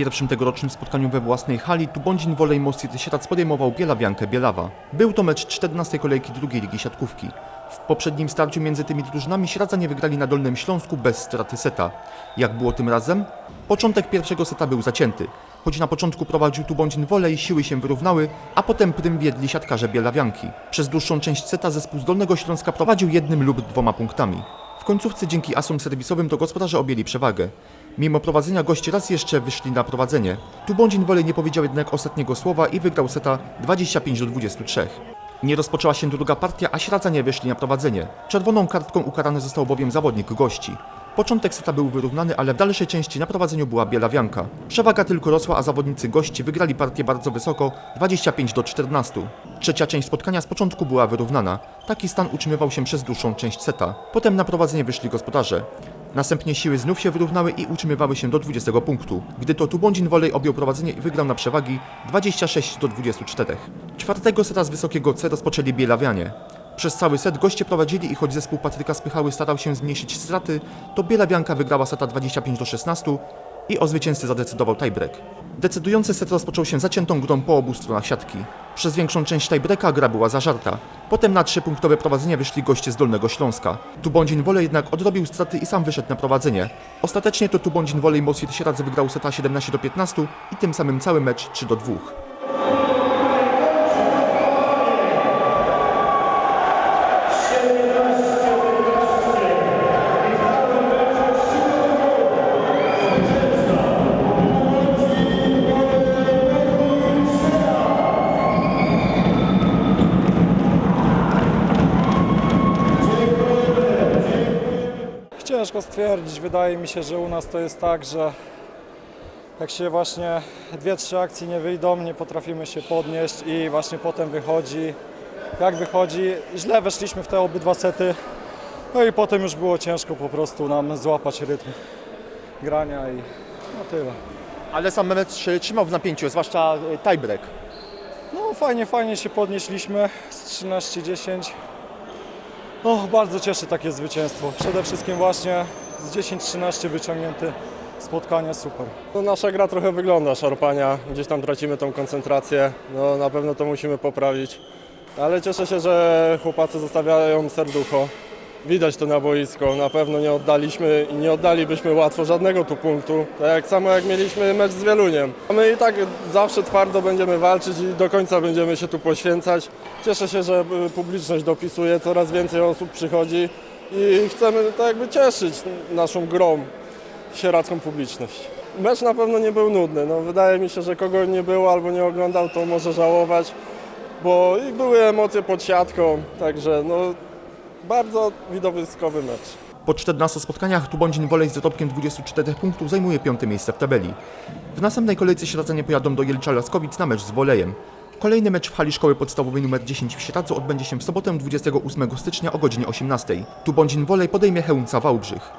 pierwszym tegorocznym spotkaniu we własnej hali Tubądzin Wolej Mostit Sieradz podejmował Bielawiankę Bielawa. Był to mecz 14 kolejki drugiej ligi siatkówki. W poprzednim starciu między tymi drużynami Śradzanie wygrali na Dolnym Śląsku bez straty seta. Jak było tym razem? Początek pierwszego seta był zacięty. Choć na początku prowadził Tubądzin Wolej, siły się wyrównały, a potem prym wiedli siatkarze Bielawianki. Przez dłuższą część seta zespół z Dolnego Śląska prowadził jednym lub dwoma punktami. W końcówce dzięki asom serwisowym to gospodarze objęli przewagę. Mimo prowadzenia gości raz jeszcze wyszli na prowadzenie. Tubądzin Wolej nie powiedział jednak ostatniego słowa i wygrał seta 25 do 23. Nie rozpoczęła się druga partia, a Śradzanie wyszli na prowadzenie. Czerwoną kartką ukarany został bowiem zawodnik gości. Początek seta był wyrównany, ale w dalszej części na prowadzeniu była Bielawianka. Przewaga tylko rosła, a zawodnicy gości wygrali partię bardzo wysoko 25 do 14. Trzecia część spotkania z początku była wyrównana. Taki stan utrzymywał się przez dłuższą część seta. Potem na prowadzenie wyszli gospodarze. Następnie siły znów się wyrównały i utrzymywały się do 20 punktu, gdy to Tubądzin Wolej objął prowadzenie i wygrał na przewagi 26 do 24. Czwartego seta z wysokiego C rozpoczęli Bielawianie. Przez cały set goście prowadzili i choć zespół Patryka Spychały starał się zmniejszyć straty, to Bielawianka wygrała seta 25 do 16 i o zwycięzcy zadecydował tiebreak. Decydujący set rozpoczął się zaciętą grą po obu stronach siatki. Przez większą część tiebreaka gra była zażarta. Potem na trzypunktowe prowadzenie wyszli goście z Dolnego Śląska. Tubądzin Wolej jednak odrobił straty i sam wyszedł na prowadzenie. Ostatecznie to Tubądzin Wolej Mosfit Sieradze wygrał seta 17 do 15 i tym samym cały mecz 3 do 2. Ciężko stwierdzić. Wydaje mi się, że u nas to jest tak, że jak się właśnie dwie, trzy akcje nie wyjdą, nie potrafimy się podnieść i właśnie potem wychodzi. Jak wychodzi, źle weszliśmy w te obydwa sety. No i potem już było ciężko po prostu nam złapać rytm grania i no tyle. Ale sam mecz trzymał w napięciu, zwłaszcza tiebreak. No fajnie, fajnie się podnieśliśmy z 13-10. No bardzo cieszy takie zwycięstwo. Przede wszystkim właśnie z 10-13 wyciągnięty spotkanie super. No, nasza gra trochę wygląda szarpania, gdzieś tam tracimy tą koncentrację, no, na pewno to musimy poprawić. Ale cieszę się, że chłopacy zostawiają serducho. Widać to na boisko, na pewno nie oddaliśmy i nie oddalibyśmy łatwo żadnego tu punktu, tak samo jak mieliśmy mecz z Wieluniem. My i tak zawsze twardo będziemy walczyć i do końca będziemy się tu poświęcać. Cieszę się, że y, publiczność dopisuje, coraz więcej osób przychodzi i chcemy tak jakby cieszyć naszą grą sieradzką publiczność. Mecz na pewno nie był nudny. No, wydaje mi się, że kogo nie było albo nie oglądał, to może żałować, bo były emocje pod siatką, także no, bardzo widowiskowy mecz. Po 14 spotkaniach Tubądzin Wolej z dorobkiem 24 punktów zajmuje piąte miejsce w tabeli. W następnej kolejce Śradzanie pojadą do Jelcza Laskowic na mecz z Wolejem. Kolejny mecz w hali szkoły podstawowej nr 10 w Sieradzu odbędzie się w sobotę 28 stycznia o godzinie 18. Tubądzin Wolej podejmie Chełmca Wałbrzych.